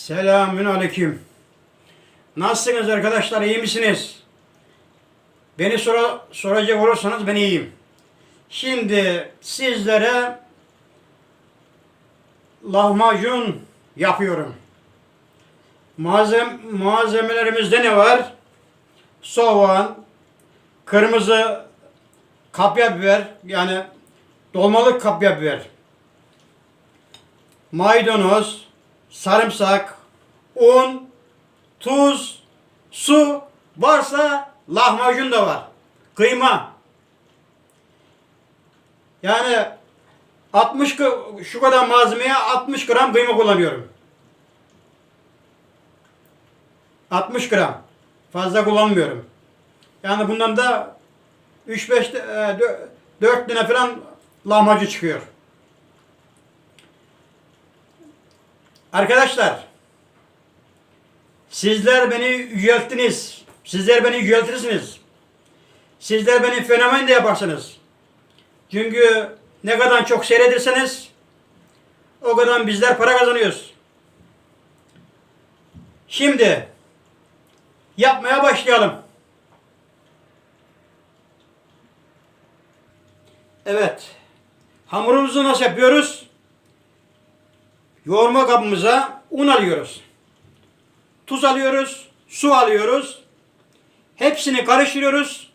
Selamün aleyküm. Nasılsınız arkadaşlar? iyi misiniz? Beni sora, soracak olursanız ben iyiyim. Şimdi sizlere lahmacun yapıyorum. Malzem, malzemelerimizde ne var? Soğan, kırmızı kapya biber yani dolmalık kapya biber, maydanoz, sarımsak, un, tuz, su, varsa lahmacun da var. Kıyma. Yani 60 gr- şu kadar malzemeye 60 gram kıyma kullanıyorum. 60 gram. Fazla kullanmıyorum. Yani bundan da 3-5 4 tane falan lahmacun çıkıyor. Arkadaşlar sizler beni yücelttiniz. Sizler beni yüceltirsiniz. Sizler beni fenomen de yaparsınız. Çünkü ne kadar çok seyredirseniz o kadar bizler para kazanıyoruz. Şimdi yapmaya başlayalım. Evet. Hamurumuzu nasıl yapıyoruz? Yoğurma kabımıza un alıyoruz. Tuz alıyoruz, su alıyoruz. Hepsini karıştırıyoruz.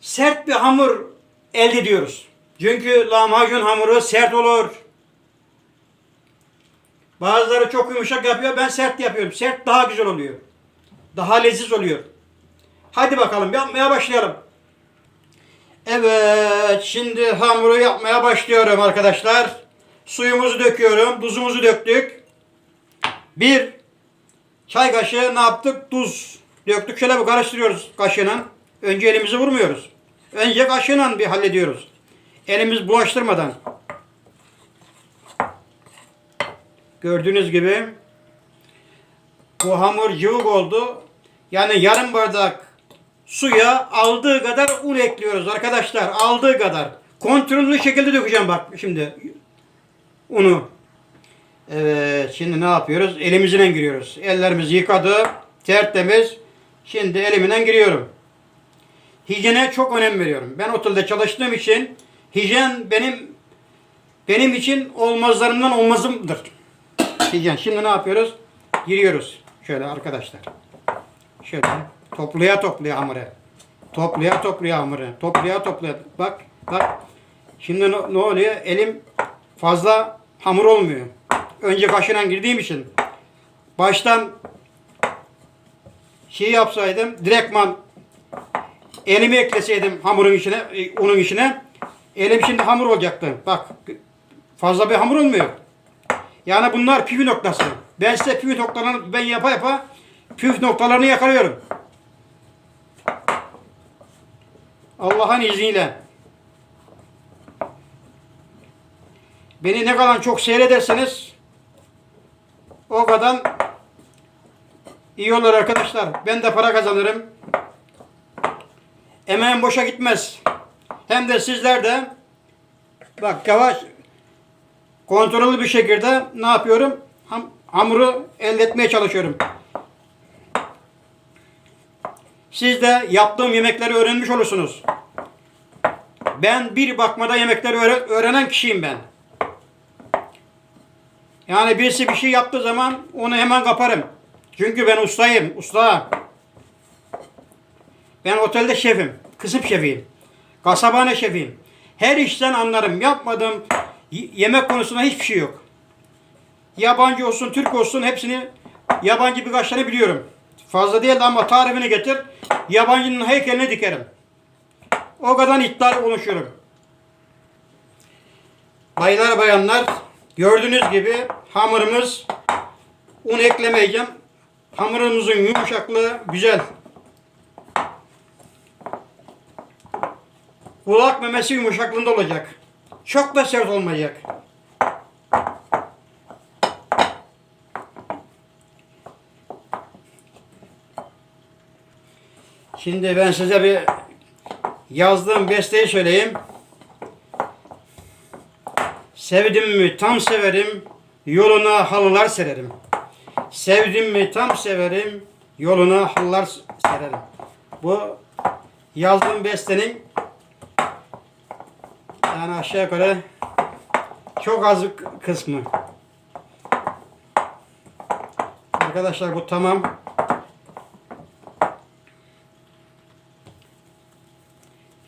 Sert bir hamur elde ediyoruz. Çünkü lahmacun hamuru sert olur. Bazıları çok yumuşak yapıyor. Ben sert yapıyorum. Sert daha güzel oluyor. Daha leziz oluyor. Hadi bakalım yapmaya başlayalım. Evet, şimdi hamuru yapmaya başlıyorum arkadaşlar. Suyumuzu döküyorum, tuzumuzu döktük. Bir çay kaşığı ne yaptık? Tuz döktük. Şöyle bir karıştırıyoruz kaşığıyla. Önce elimizi vurmuyoruz. Önce kaşığıyla bir hallediyoruz. Elimiz bulaştırmadan. Gördüğünüz gibi bu hamur cıvık oldu. Yani yarım bardak suya aldığı kadar un ekliyoruz arkadaşlar. Aldığı kadar. Kontrollü şekilde dökeceğim bak şimdi unu. Evet şimdi ne yapıyoruz? Elimizle giriyoruz. Ellerimizi yıkadı. Tertemiz. Şimdi elimle giriyorum. Hijyene çok önem veriyorum. Ben otelde çalıştığım için hijyen benim benim için olmazlarımdan olmazımdır. Hijyen. Şimdi ne yapıyoruz? Giriyoruz. Şöyle arkadaşlar. Şöyle toplaya toplaya hamuru. Toplaya toplaya hamuru. Toplaya toplaya. Bak bak. Şimdi ne, ne oluyor? Elim fazla hamur olmuyor. Önce kaşığına girdiğim için baştan şey yapsaydım direktman elimi ekleseydim hamurun içine, e, unun içine elim şimdi hamur olacaktı. Bak fazla bir hamur olmuyor. Yani bunlar püf noktası. Ben size püf noktalarını ben yapa yapa püf noktalarını yakalıyorum. Allah'ın izniyle. Beni ne kadar çok seyrederseniz o kadar iyi olur arkadaşlar. Ben de para kazanırım. Emeğim boşa gitmez. Hem de sizler de bak yavaş kontrollü bir şekilde ne yapıyorum? Ham, hamuru elde etmeye çalışıyorum. Siz de yaptığım yemekleri öğrenmiş olursunuz. Ben bir bakmada yemekleri öğre- öğrenen kişiyim ben. Yani birisi bir şey yaptığı zaman onu hemen kaparım. Çünkü ben ustayım, usta. Ben otelde şefim, kısım şefiyim. Kasabane şefiyim. Her işten anlarım. Yapmadığım y- yemek konusunda hiçbir şey yok. Yabancı olsun, Türk olsun hepsini yabancı birkaç tane biliyorum. Fazla değil ama tarifini getir. Yabancının heykelini dikerim. O kadar iddialı konuşuyorum. Baylar bayanlar gördüğünüz gibi hamurumuz un eklemeyeceğim. Hamurumuzun yumuşaklığı güzel. Kulak memesi yumuşaklığında olacak. Çok da sert olmayacak. Şimdi ben size bir yazdığım besteyi söyleyeyim. Sevdim mi tam severim, yoluna halılar sererim. Sevdim mi tam severim, yoluna hallar sererim. Bu yazdığım bestenin yani aşağı yukarı çok az kısmı. Arkadaşlar bu tamam.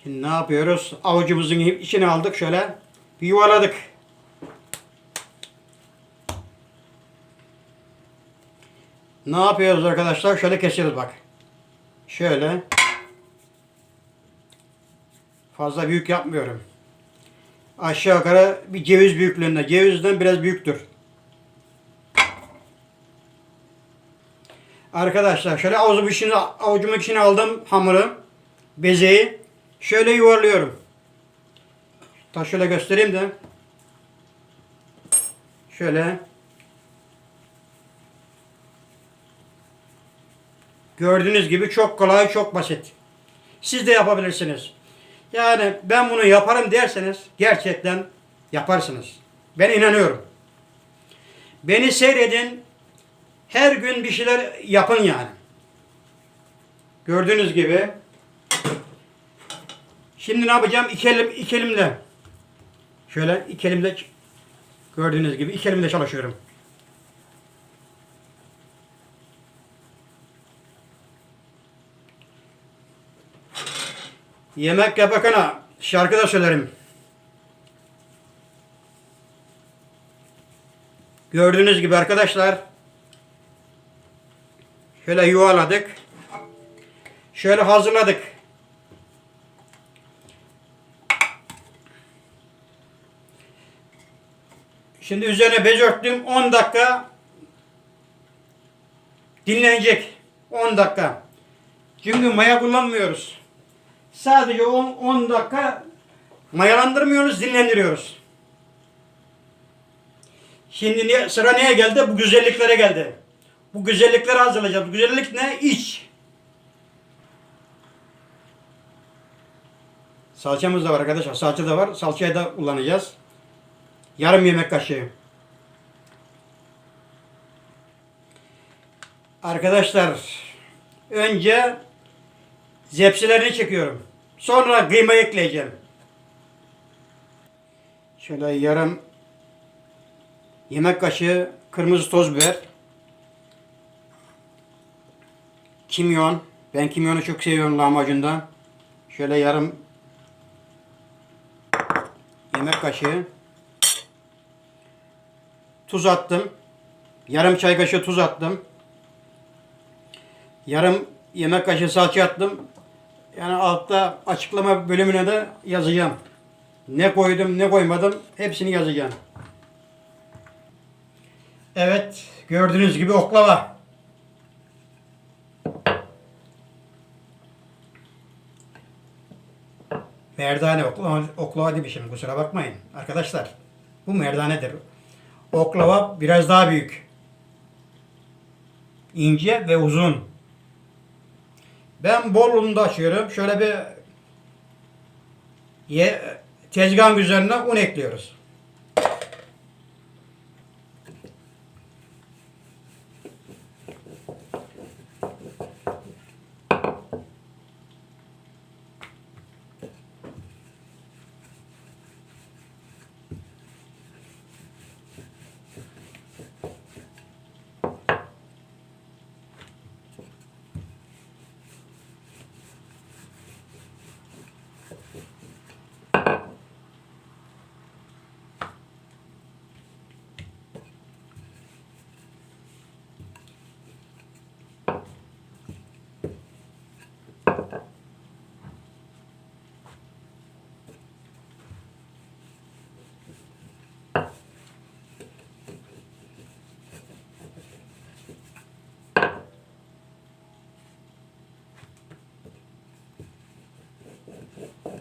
Şimdi ne yapıyoruz? Avucumuzun içine aldık şöyle bir yuvaladık. Ne yapıyoruz arkadaşlar? Şöyle kesiyoruz bak. Şöyle. Fazla büyük yapmıyorum. Aşağı yukarı bir ceviz büyüklüğünde. Cevizden biraz büyüktür. Arkadaşlar şöyle avucumun içine, avucumun içine aldım hamuru. Bezeyi. Şöyle yuvarlıyorum. Ta şöyle göstereyim de. Şöyle. Gördüğünüz gibi çok kolay, çok basit. Siz de yapabilirsiniz. Yani ben bunu yaparım derseniz gerçekten yaparsınız. Ben inanıyorum. Beni seyredin. Her gün bir şeyler yapın yani. Gördüğünüz gibi. Şimdi ne yapacağım? İki, elim, iki elimle. Şöyle iki elimle gördüğünüz gibi iki elimle çalışıyorum. Yemek yaparken şarkı da söylerim. Gördüğünüz gibi arkadaşlar şöyle yuvaladık. Şöyle hazırladık. Şimdi üzerine bez örttüm. 10 dakika dinlenecek. 10 dakika. Çünkü maya kullanmıyoruz. Sadece 10, 10 dakika mayalandırmıyoruz, dinlendiriyoruz. Şimdi ne, sıra neye geldi? Bu güzelliklere geldi. Bu güzellikleri hazırlayacağız. Bu güzellik ne? İç. Salçamız da var arkadaşlar. Salça da var. Salçayı da kullanacağız. Yarım yemek kaşığı. Arkadaşlar önce zepsilerini çekiyorum. Sonra kıyma ekleyeceğim. Şöyle yarım yemek kaşığı kırmızı toz biber. Kimyon. Ben kimyonu çok seviyorum lahmacundan. Şöyle yarım yemek kaşığı tuz attım. Yarım çay kaşığı tuz attım. Yarım yemek kaşığı salça attım. Yani altta açıklama bölümüne de yazacağım. Ne koydum, ne koymadım hepsini yazacağım. Evet, gördüğünüz gibi oklava. Merdane oklava, oklava demişim kusura bakmayın arkadaşlar. Bu merdanedir. Oklava biraz daha büyük. İnce ve uzun. Ben Bolu'nda açıyorum. Şöyle bir tezgahın üzerine un ekliyoruz.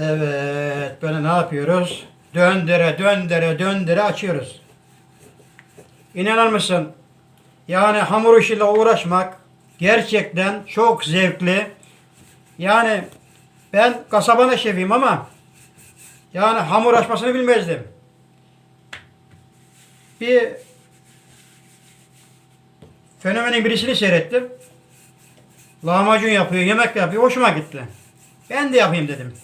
Evet, böyle ne yapıyoruz? Döndüre, döndüre, döndüre açıyoruz. İnanır mısın? Yani hamur işiyle uğraşmak gerçekten çok zevkli. Yani ben kasabana şefiyim ama yani hamur açmasını bilmezdim. Bir fenomenin birisini seyrettim. Lahmacun yapıyor, yemek yapıyor. Hoşuma gitti. Ben de yapayım dedim.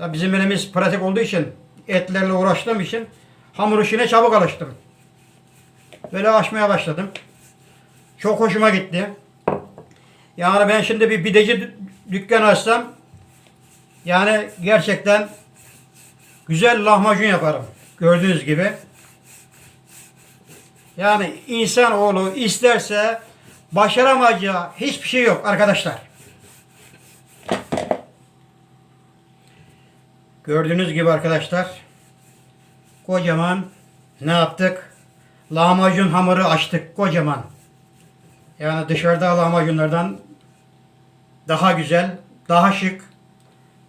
Ya bizim elimiz pratik olduğu için, etlerle uğraştığım için hamur işine çabuk alıştım. Böyle açmaya başladım. Çok hoşuma gitti. Yani ben şimdi bir pideci dü- dükkanı açsam yani gerçekten güzel lahmacun yaparım. Gördüğünüz gibi. Yani insanoğlu isterse başaramayacağı hiçbir şey yok arkadaşlar. Gördüğünüz gibi arkadaşlar kocaman ne yaptık? Lahmacun hamuru açtık kocaman. Yani dışarıda lahmacunlardan daha güzel, daha şık.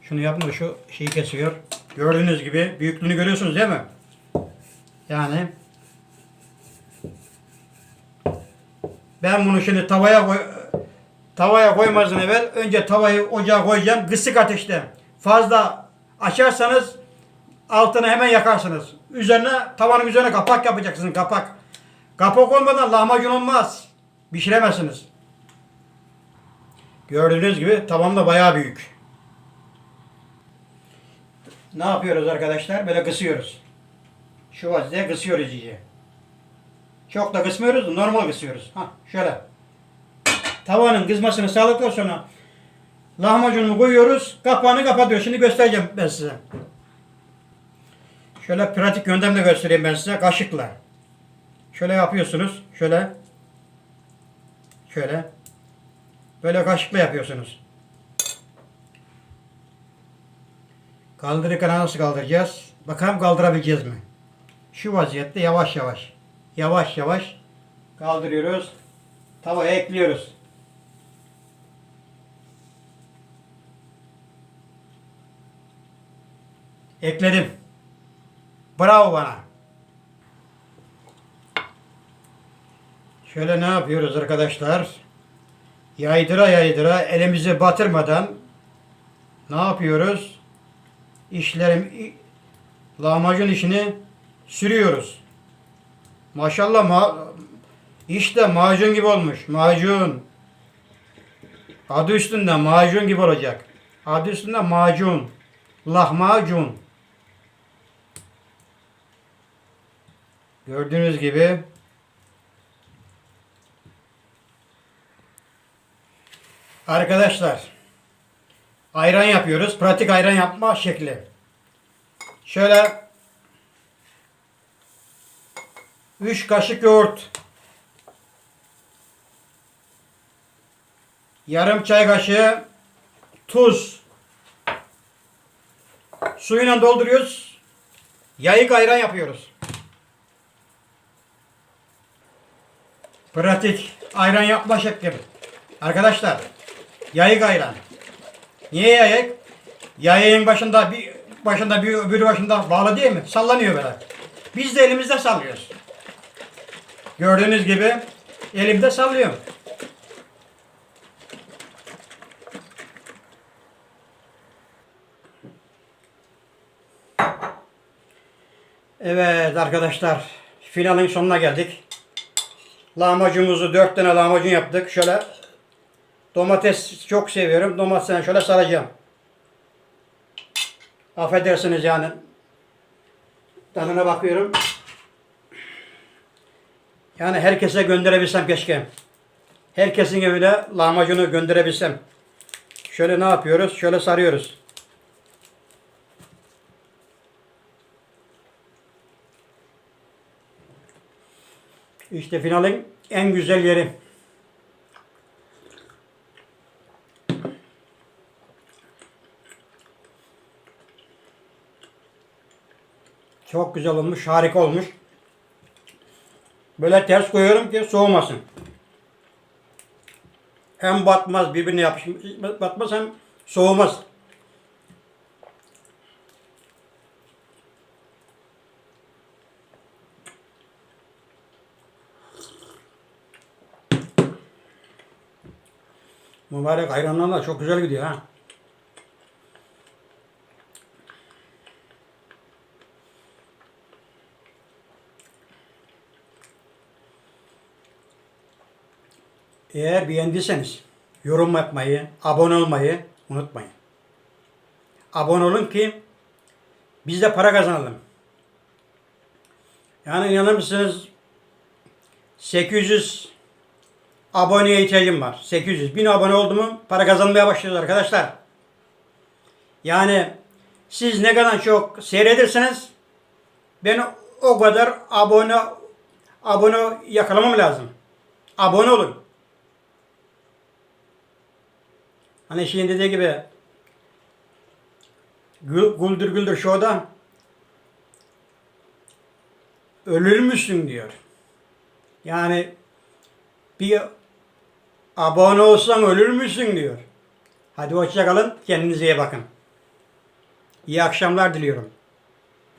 Şunu yapma şu şeyi kesiyor. Gördüğünüz gibi büyüklüğünü görüyorsunuz değil mi? Yani ben bunu şimdi tavaya koy tavaya koymazdan evvel önce tavayı ocağa koyacağım kısık ateşte. Fazla açarsanız altını hemen yakarsınız. Üzerine tavanın üzerine kapak yapacaksınız kapak. Kapak olmadan lahmacun olmaz. Pişiremezsiniz. Gördüğünüz gibi tavam da bayağı büyük. Ne yapıyoruz arkadaşlar? Böyle kısıyoruz. Şu vaziyette kısıyoruz iyice. Çok da kısmıyoruz, normal kısıyoruz. Ha, şöyle. Tavanın kızmasını sağladıktan sonra lahmacununu koyuyoruz, kapağını kapatıyoruz. Şimdi göstereceğim ben size. Şöyle pratik yöntemle göstereyim ben size kaşıkla. Şöyle yapıyorsunuz. Şöyle. Şöyle. Böyle kaşıkla yapıyorsunuz. Kaldırırken nasıl kaldıracağız? Bakalım kaldırabileceğiz mi? Şu vaziyette yavaş yavaş. Yavaş yavaş kaldırıyoruz. Tavaya ekliyoruz. Ekledim. Bravo bana. Şöyle ne yapıyoruz arkadaşlar? Yaydıra yaydıra elimizi batırmadan ne yapıyoruz? İşlerim lahmacun işini sürüyoruz. Maşallah ma işte macun gibi olmuş. Macun. Adı üstünde macun gibi olacak. Adı üstünde macun. Lahmacun. Gördüğünüz gibi Arkadaşlar ayran yapıyoruz. Pratik ayran yapma şekli. Şöyle 3 kaşık yoğurt. Yarım çay kaşığı tuz. Suyuna dolduruyoruz. Yayık ayran yapıyoruz. Pratik ayran yapma şekli. Arkadaşlar yayık ayran. Niye yayık? Yayığın başında bir başında bir öbürü başında bağlı değil mi? Sallanıyor böyle. Biz de elimizde sallıyoruz. Gördüğünüz gibi elimde sallıyorum. Evet arkadaşlar finalin sonuna geldik. Lahmacunumuzu dört tane lahmacun yaptık. Şöyle domates çok seviyorum. Domatesden şöyle saracağım. Affedersiniz yani. Tadına bakıyorum. Yani herkese gönderebilsem keşke. Herkesin evine lahmacunu gönderebilsem. Şöyle ne yapıyoruz? Şöyle sarıyoruz. İşte finalin en güzel yeri. Çok güzel olmuş. Harika olmuş. Böyle ters koyuyorum ki soğumasın. Hem batmaz birbirine yapışmaz. Batmaz hem soğumaz. Mübarek ayranlarla çok güzel gidiyor ha. Eğer beğendiyseniz yorum yapmayı, abone olmayı unutmayın. Abone olun ki biz de para kazanalım. Yani inanır mısınız 800 aboneye ihtiyacım var. 800. 1000 abone oldu mu para kazanmaya başlıyoruz arkadaşlar. Yani siz ne kadar çok seyrederseniz ben o kadar abone abone yakalamam lazım. Abone olun. Hani şeyin dediği gibi Gül- Güldür Güldür Show'da ölür müsün diyor. Yani bir abone olsan ölür müsün diyor. Hadi hoşça kalın. Kendinize iyi bakın. İyi akşamlar diliyorum.